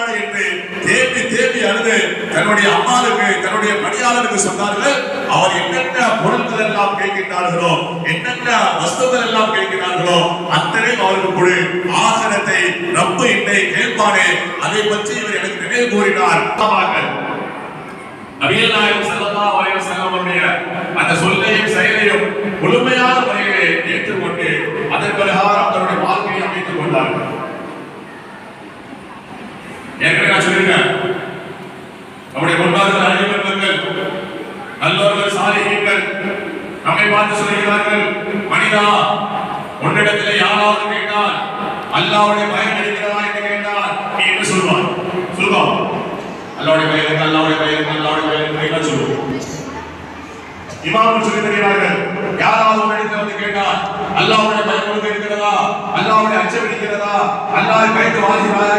அல்லாஹ் என்று தேடி தேடி அழுது தன்னுடைய அம்மாளுக்கு தன்னுடைய பணியாளருக்கு சொன்னார்கள் அவர் என்னென்ன பொருட்கள் எல்லாம் கேட்கின்றார்களோ என்னென்ன வஸ்துக்கள் எல்லாம் கேட்கிறார்களோ அத்தனையும் அவருக்கு கொடு ஆசனத்தை ரப்பு என்னை கேட்பானே அதை பற்றி இவர் எனக்கு நினைவு கூறினார் ஆமாங்கள். நபிகள் நாயகம் ஸல்லல்லாஹு அலைஹி வஸல்லம் அவருடைய அந்த சொல்லையும் செயலையும் ஏற்கனவே நான் சொல்லியிருக்கேன் நம்முடைய முன்னோர்கள் அறிவிப்பவர்கள் நல்லவர்கள் சாதிகள் நம்மை பார்த்து சொல்கிறார்கள் மனிதா உன்னிடத்தில் யாராவது கேட்டால் அல்லாவுடைய பயம் இருக்கிறதா என்று கேட்டால் நீ என்ன சொல்வாய்? சொல்லுவோம் அல்லாவுடைய பயம் இருக்கு அல்லாவுடைய பயம் இருக்கு அல்லாவுடைய பயம் இருக்கு என்ன சொல்லுவோம் இமாமும் சொல்லி தருகிறார்கள் யாராவது உன்னிடத்தில் வந்து கேட்டால் அல்லாவுடைய பயம் இருக்கிறதா? அல்லாவுடைய அச்சம் இருக்கிறதா? அல்லாஹ் பயந்து வாழ்கிறாரா